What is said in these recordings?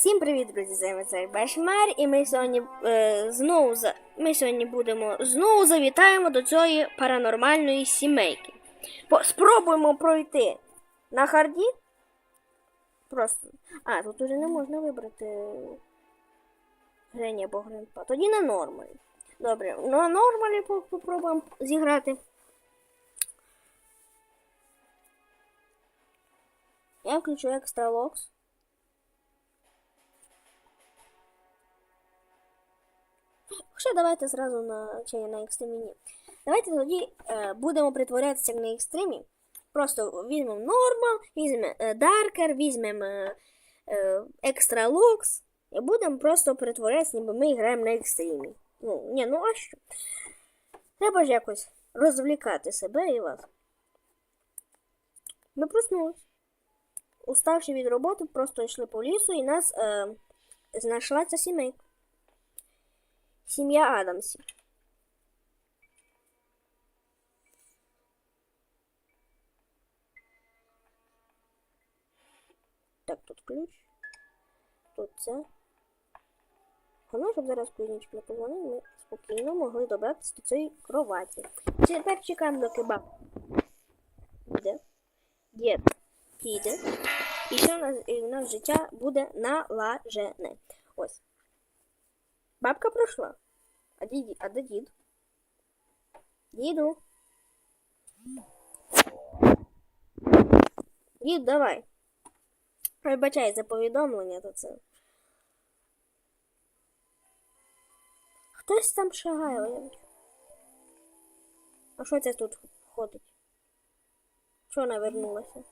Всім привіт, друзі! З вами цей Бешмер, і ми сьогодні е, знову за... ми сьогодні будемо знову завітаємо до цієї паранормальної сімейки. По... Спробуємо пройти на харді. Просто. А, тут уже не можна вибрати Грені або Гренпа. Тоді на нормалі. Добре, на нормалі по- попробуємо зіграти. Я включу екстра Хоча давайте зразу на чи на екстремі. Давайте тоді е, будемо притворятися на екстремі. Просто візьмемо нормал, візьмемо е, даркер, візьмемо е, е, екстра локс і будемо просто притворятися, ніби ми граємо на екстремі. Ну, ні, ну а що? Треба ж якось розвлікати себе і вас. Ми проснулись. Уставши від роботи, просто йшли по лісу і нас е, знайшла ця сімейка. Сім'я Адамсів. Так, тут ключ. Тут це. Головне, щоб зараз кузнечик не позвонив, ми спокійно могли добратися до цієї кроваті. Тепер чекаємо, доки баб піде. Дід піде. І що у нас, і у нас життя буде налажене. Ось. Бабка пройшла. А дід, а де дід? Діду. Дід, давай. Вибачай за повідомлення, то це. Хтось там шагає. А що це тут ходить? Що вона вернулася?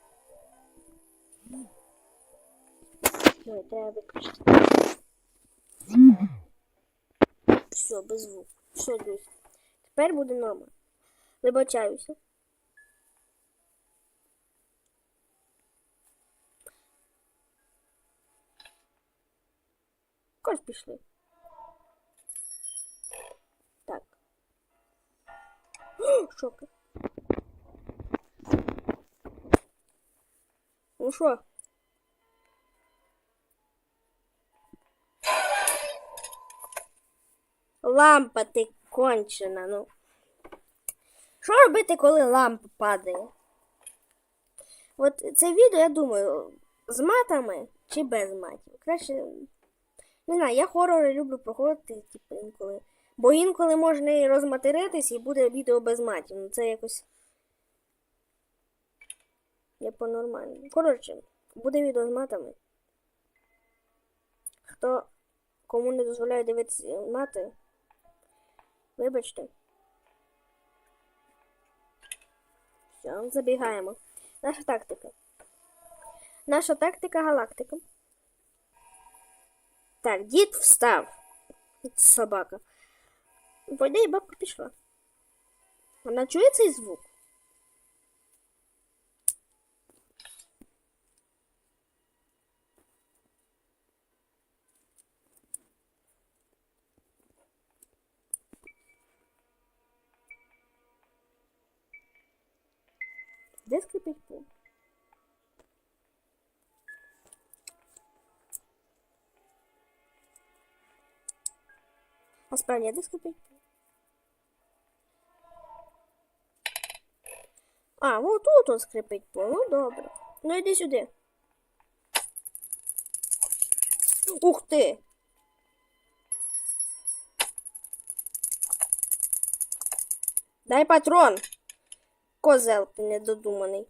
Ой, треба виключити. Все, без звуку. Все, друзі. Тепер буде норма. Вибачаюся. Кось пішли. Так. О, Шокер. Ну що? Лампа ти кончена, ну. Що робити, коли лампа падає? От це відео, я думаю, з матами чи без матів. Краще. Не знаю, я хорори люблю проходити, типу, інколи. Бо інколи можна і розматеритись і буде відео без матів. Ну це якось. Не по-нормальному. Коротше, буде відео з матами. Хто кому не дозволяє дивитися мати, вибачте. Все, забігаємо. Наша тактика. Наша тактика галактика. Так, дід встав. Собака. По і бабка пішла. Вона чує цей звук? Де скрипить пол? А справді, де скрипить пол? А, вот тут он скрипить пол. Ну добре. Ну йди сюди. Ух ти! Дай патрон. Козел ти недодуманий.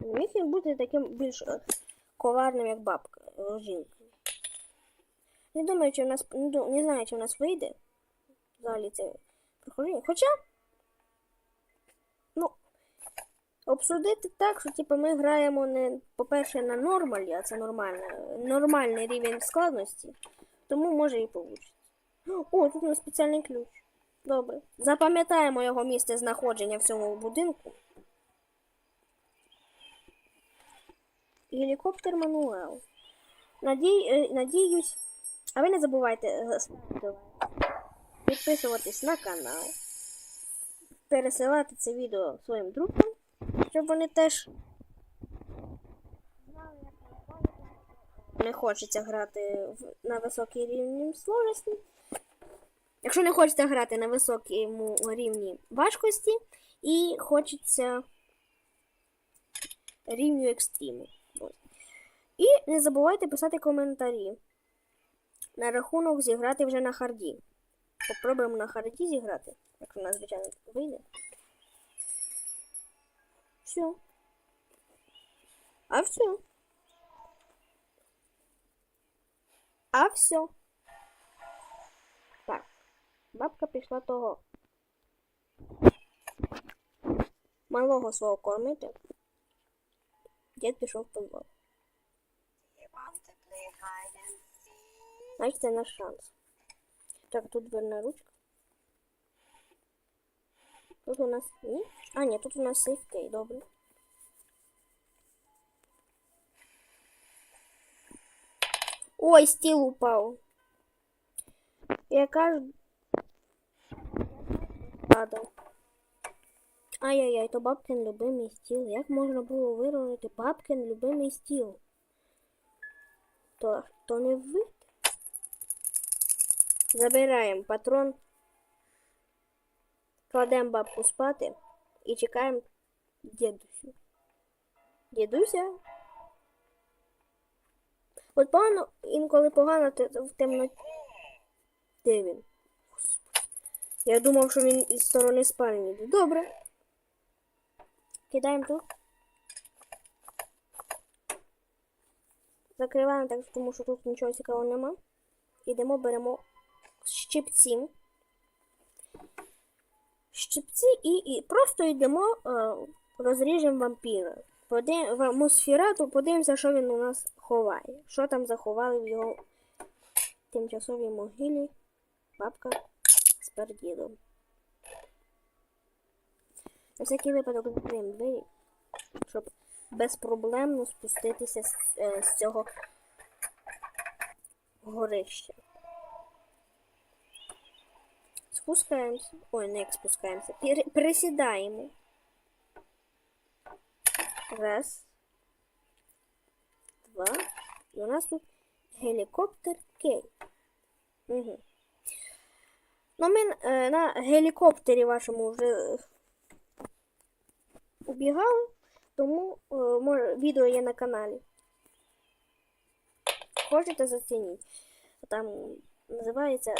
Міг він бути таким більш е, коварним, як бабка, жінка. Не думаю, чи в нас не, не знаю, чи в нас вийде взагалі це проходження. Хоча, ну, обсудити так, що типу, ми граємо не, по-перше, на нормалі, а це нормально, нормальний рівень складності, тому може і вийде. О, тут у нас спеціальний ключ. Добре. Запам'ятаємо його місце знаходження в цьому будинку. Гелікоптер Мануел. Надій, е, надіюсь, А ви не забувайте е, підписуватись на канал, пересилати це відео своїм друзям, щоб вони теж не хочеться грати на високій рівні сложності. Якщо не хочете грати на високому рівні важкості і хочеться рівню екстриму. І не забувайте писати коментарі на рахунок зіграти вже на харді. Попробуємо на харді зіграти, якщо у нас, звичайно, вийде. Все. А все. А все. Так. Бабка пішла того малого свого кормити. Дід пішов в підвал. Значить, це наш шанс. Так, тут дверна ручка. Тут у нас ні. А, ні, тут у нас сейфкей, добре. Ой, стіл упав. Яка ж падав. Ай-яй-яй, то бабкин любимий стіл. Як можна було виронити бабкин любимий стіл? То, то не ви. Забираємо патрон, кладемо бабку спати і чекаємо дідусю. Дідуся. От погано, інколи погано в темноті. Де він? Я думав, що він із сторони спальні йде. Добре. Кидаємо тут. Закриваємо так, тому що тут нічого цікавого нема. Ідемо, беремо щипці. Щипці і, і просто йдемо, е, розріжемо вампіра. Подив... в атмосферату, подивимося, що він у нас ховає. Що там заховали в його тимчасовій могилі бабка з пердідом. На всякий випадок закриємо двері, щоб безпроблемно спуститися з, е, з цього горища. Спускаємося. Ой, не як спускаємося. Присідаємо. Раз. Два. І у нас тут гелікоптер Кей. Угу. Ну, ми е, на гелікоптері вашому вже е, убігали, тому е, може, відео є на каналі. Хочете зацініть. Там називається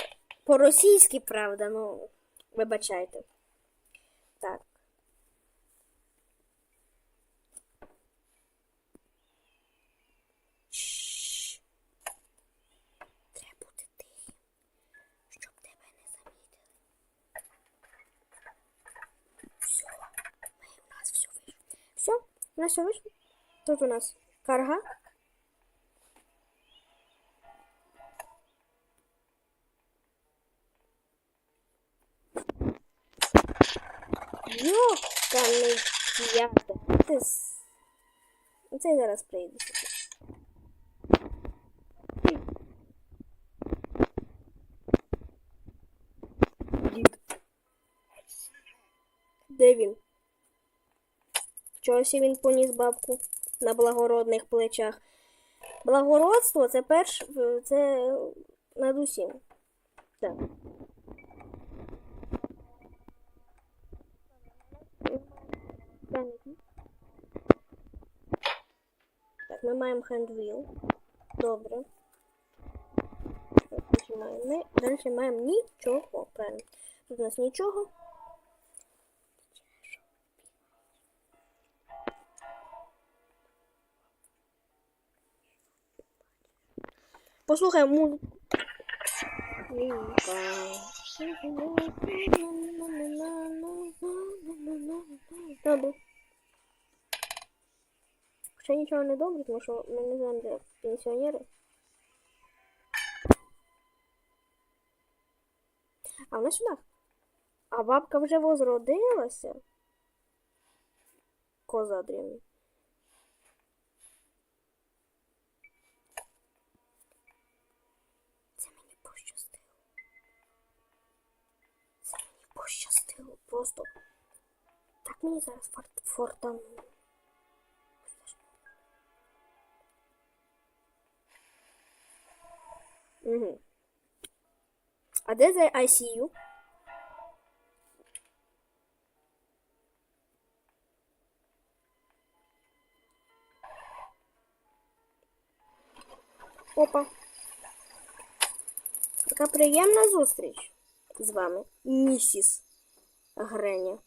по-російськи, правда, ну, вибачайте. Так. У нас все вийшло. Тут у нас карга. Тята. Ти с... Це зараз прийде. Дід. Де він? Чогось він поніс бабку на благородних плечах. Благородство це перш це над усім. Так. Так, ми маємо хендвіл. Добре. Ми далі маємо нічого. Правильно. Тут у нас нічого. Послухаємо музику. Добре. Ще нічого не добре, тому що ми не знаємо, де пенсіонери. А вона сюди. А бабка вже возродилася. Коза древня. Це мені пощастило. Це мені пощастило просто. Так мені зараз форт фортануло. Угу. А де за ICU? Опа. Така приємна зустріч з вами, місіс Греня.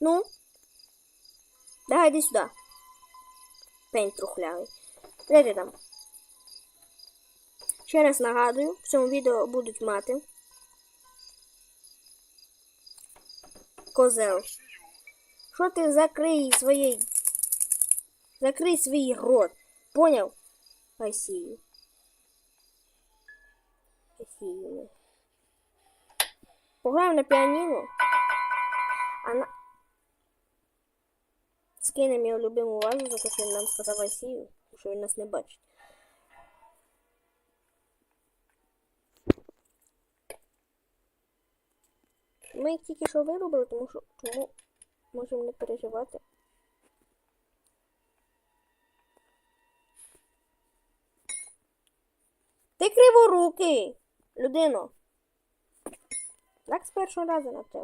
Ну, давай йди сюди. Пень трухлявий. Де ти там? Ще раз нагадую, в цьому відео будуть мати. Козел. Що ти закрий своєї. Закрий свій рот. Поняв? Спасибо. Спасибо. Пограємо на піаніно. А на... Скинемо його любиму вазу, за те, що він нам сказав Асію, що він нас не бачить. Ми їх тільки що виробили, тому що чому можемо не переживати. Ти криворукий, людино. Так з першого разу на те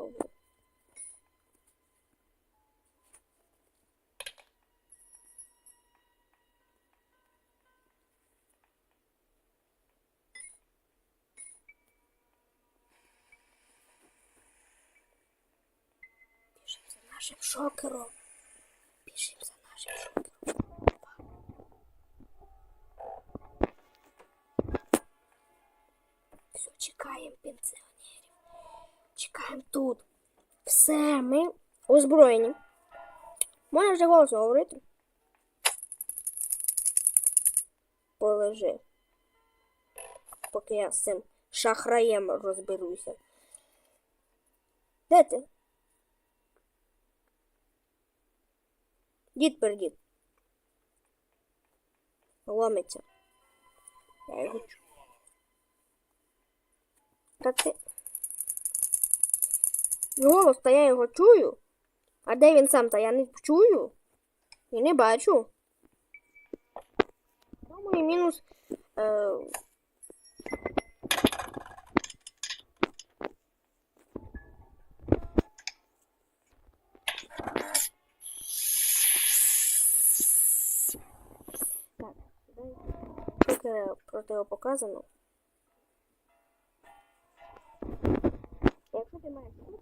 нашим шокером. Біжим за нашим шокером. Все, чекаємо пенсіонерів. Чекаємо тут. Все, ми озброєні. Можна вже голосно говорити. Полежи. Поки я з цим шахраєм розберуся. Де ти? Дід пердід. Ломиться. Я його чую. Та ти. Голос, та я його чую. А де він сам, та я не чую. І не бачу. І мінус. Е... Шокер противопоказано. Якщо ти маєш тут.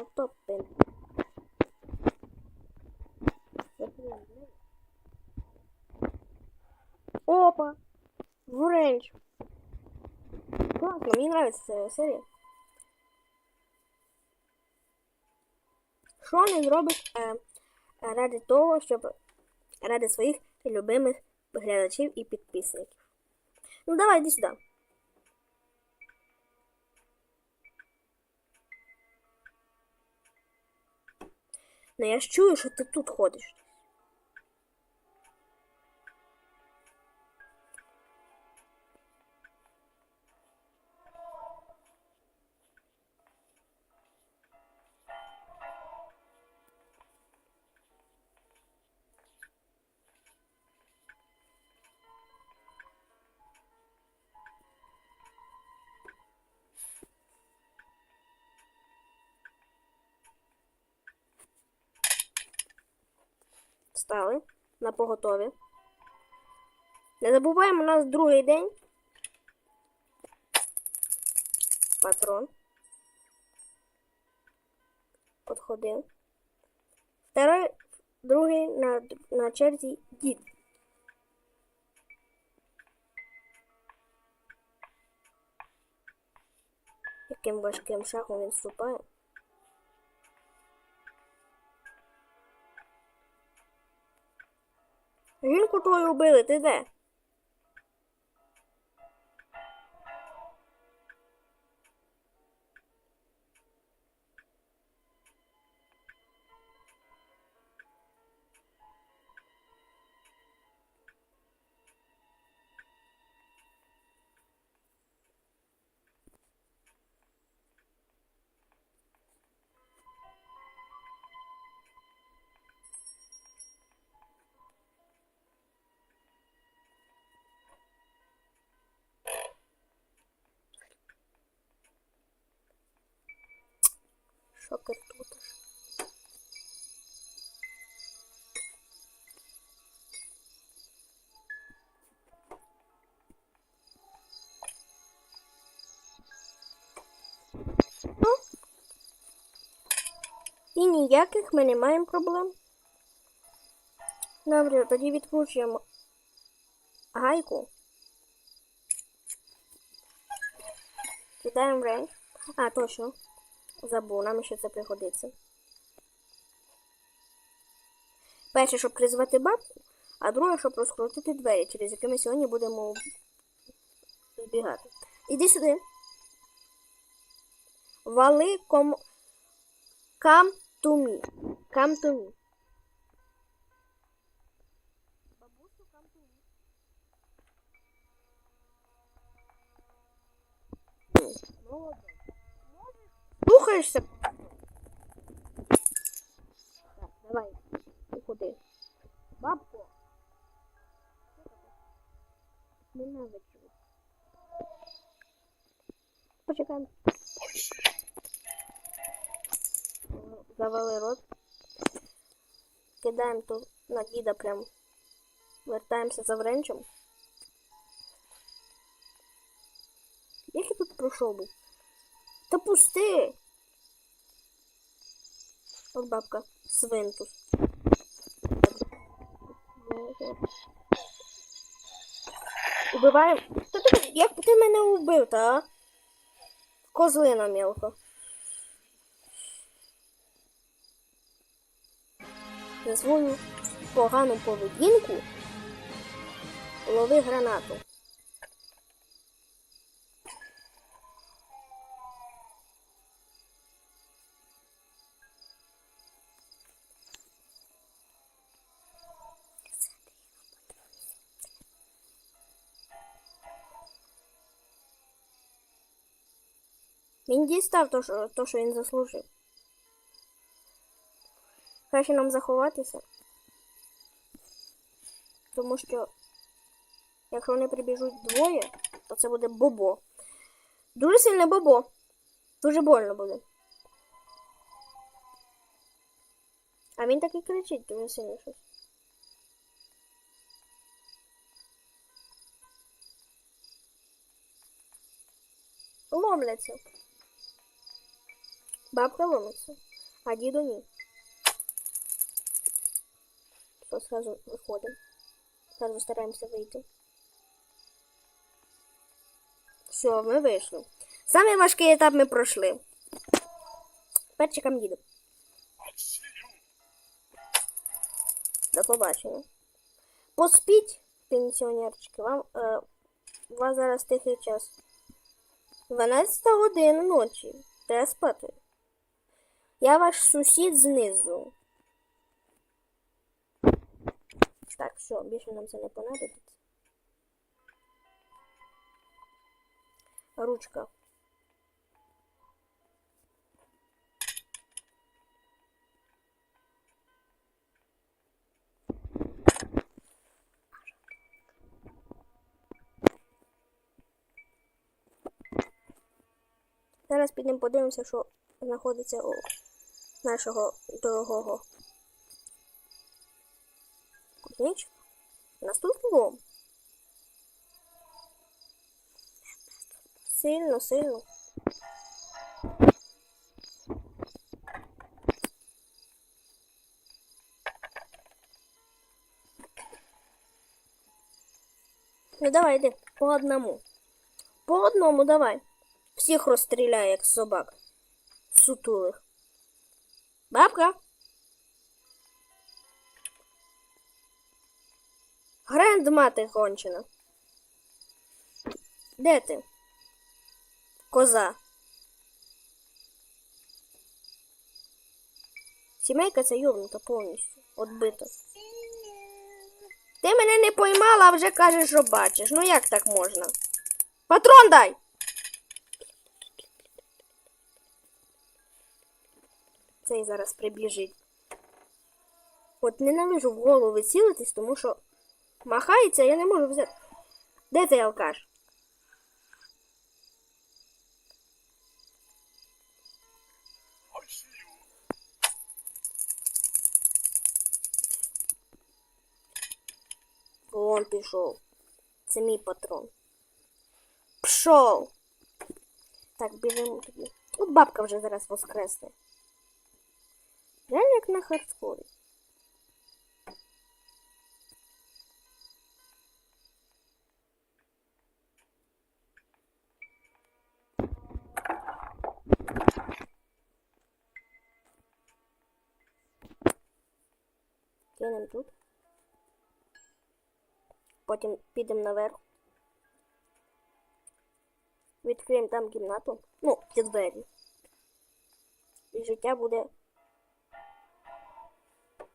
Ото пин. Опа! Вренч. Классно, мне нравится эта серия. Що не зробиш е, ради того, щоб ради своїх любимих глядачів і підписників. Ну давай йди сюди. Ну я ж чую, що ти тут ходиш. Стали на поготові. Не забуваємо, у нас другий день. Патрон. Подходив. Второй, другий на, на черзі дід. Яким важким шагом він вступає. Жінку твою вбили, ти де? Шокер тут. аж. Ну. І ніяких ми не маємо проблем. Добре, тоді відкручуємо гайку. Кидаємо рейндж. А, точно. Забув, нам ще це пригодиться. Перше, щоб призвати бабку, а друге, щоб розкрутити двері, через які ми сьогодні будемо збігати. Іди сюди. Вали ком... Come to me. Come to me. Бабусю. Слухаєшся? Так, давай. Куди? Бабко. Ненавиджу. Почекаємо. Завали рот. Кидаємо то на діда прям. Вертаємося за вренчем. Як я тут пройшов був? Та пусти! От бабка. Свинтус. Убиваємо. Та ти, як ти мене убив, та? Козлина мелко. За свою погану поведінку лови гранату. Він дістав то, що, то, що він заслужив. Краще нам заховатися. Тому що, якщо вони прибіжуть двоє, то це буде бобо. Дуже сильне бобо. Дуже больно буде. А він так і кричить дуже сильно щось. Ломляться. Бабка ломиться, а діду ні. Що, сразу виходимо. Сразу стараємося вийти. Все, ми вийшли. Самий важкий етап ми пройшли. Тепер їду. До побачення. Поспіть, пенсіонерчики, вам е, у вас зараз тихий час. 12 година ночі. Треба спати. Я ваш сусід знизу. Так, все, більше нам це не понадобиться. Ручка. Зараз підемо подивимося, що знаходиться у нашого дорогого кузнечика. Нас тут лом. Сильно, сильно. Ну давай, йди, по одному. По одному давай. Всіх розстріляє, як собак. Сутулих. Бабка. Грандмати кончена. Де ти? Коза. Сімейка ця йовнута повністю. Отбита. Ти мене не поймала, а вже кажеш, що бачиш. Ну як так можна? Патрон дай! цей зараз прибіжить. От ненавижу в голови цілитись, тому що махається, я не можу взяти. Де цей алкаш? Вон пішов. Це мій патрон. Пшов! Так, біжимо тоді. От бабка вже зараз воскресне. Реально як на хардкорі. Кинемо тут. Потім підемо наверх. Відкриємо там кімнату. Ну, ці двері. І життя буде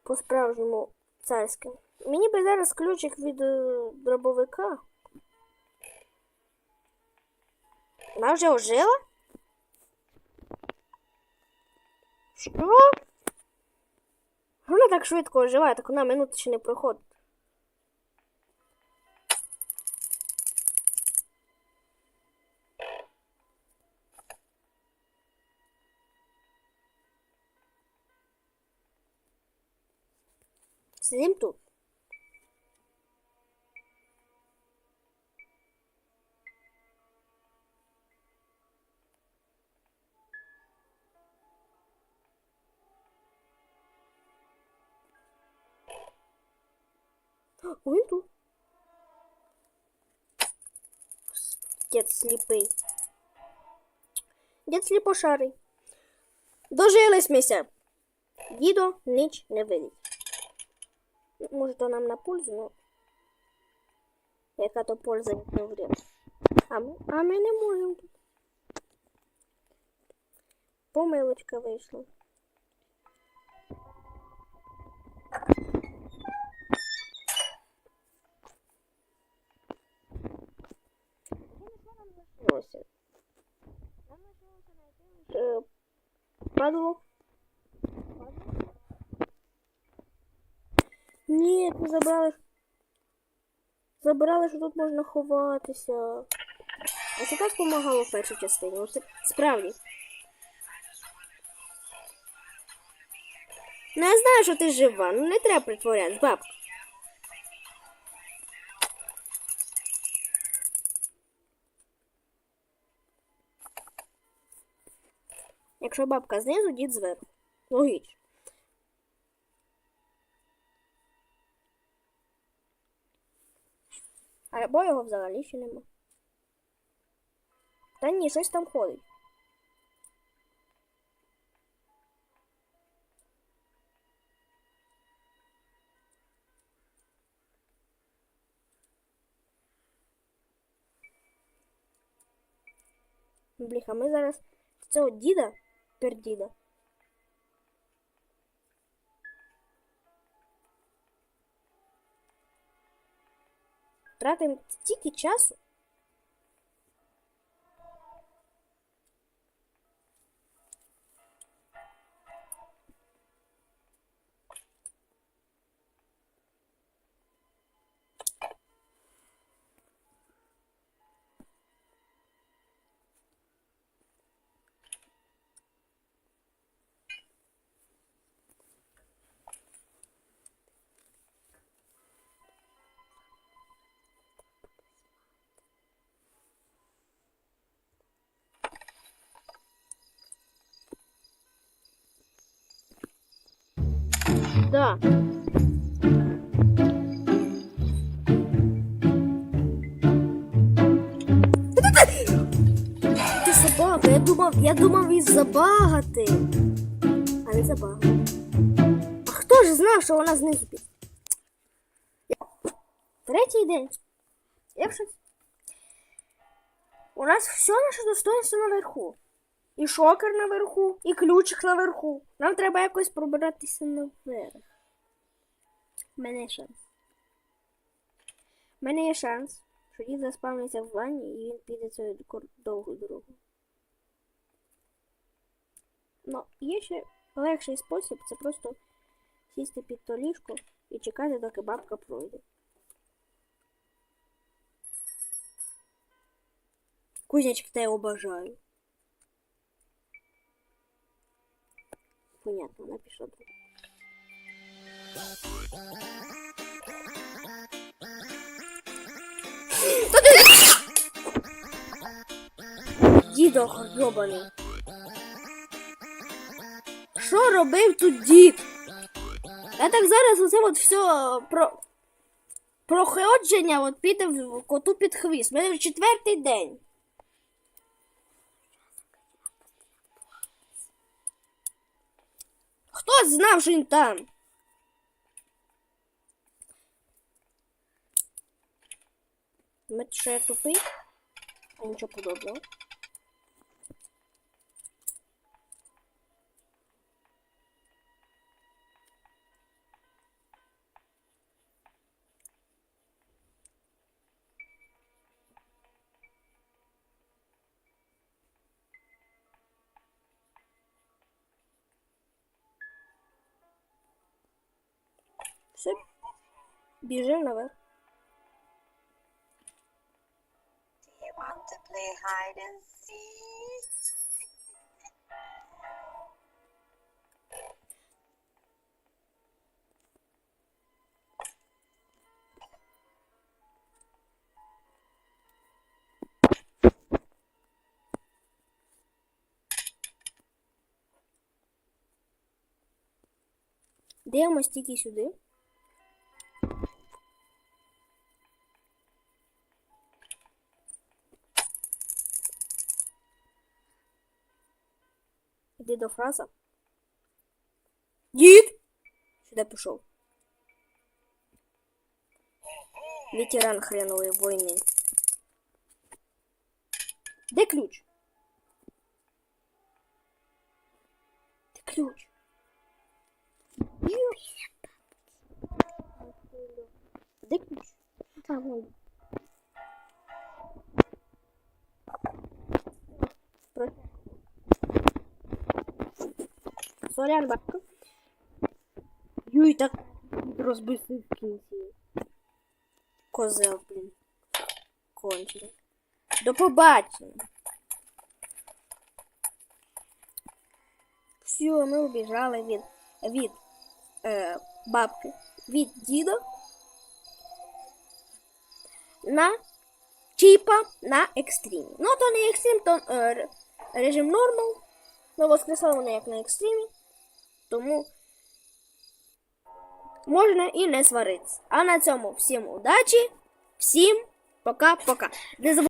по-справжньому царським. Мені би зараз ключик від е, дробовика. Вона вже ожила? Що? Вона так швидко оживає, так вона минути ще не проходить. Сидим тут. Він тут. Дід сліпий. Дід сліпошарий. Дожились мися. Дідо ніч не видить. Може, то нам на пользу, но яка то польза як вред. А ми, а ми не можемо тут. Помилочка вийшла. Е, Падло. Ні, не забрали. Забрали, що тут можна ховатися. А це так допомагало в першій частині. Оце справді. Ну я знаю, що ти жива, ну не треба притворятись, бабка. Якщо бабка знизу, дід зверху. Логічно. Або його взагалі ще нема. Та ні, щось там ходить. Бліха, ми зараз цього діда пердіда. Тратимо стільки часу. Да. Ти собака, я думав, я думав із забагати. А не забага. А хто ж знав, що вона знизу під? Третій день. Якщо... У нас все наше достоинство наверху. І шокер наверху, і ключик наверху. Нам треба якось пробиратися наверх. У мене є шанс. У мене є шанс, що дід заспавниться в ванні і він піде цю довгу дорогу. Ну, є ще легший спосіб це просто сісти під то ліжко і чекати, доки бабка пройде. Кузнячка, я обожаю. Понятно, вона пішла. Та. Дідо йобаний. Що робив тут дід? Я так зараз оце от все про. Проходження от піде коту під хвіст. У мене вже четвертий день. Хто знав, що він там? Що я тупий? А нічого подобного. Біжимо наверх. Do you want to play hide and seek? Дивимось тільки сюди. Іди до фраза. Дід! Сюди пішов. Ветеран хренової війни. Де ключ? Де ключ? Ю. Де ключ? А, вон. Про- Сорян, бабка. Юй, так розбився в кінці. Козел, блін. Кончений. До побачення. Все, ми убіжали від, від е, бабки, від діда на чіпа на екстримі. Ну, то не екстрім, то е, режим нормал. Ну, воскресали вони як на екстримі. Тому можна і не сваритися. А на цьому всім удачі, всім пока-пока. Не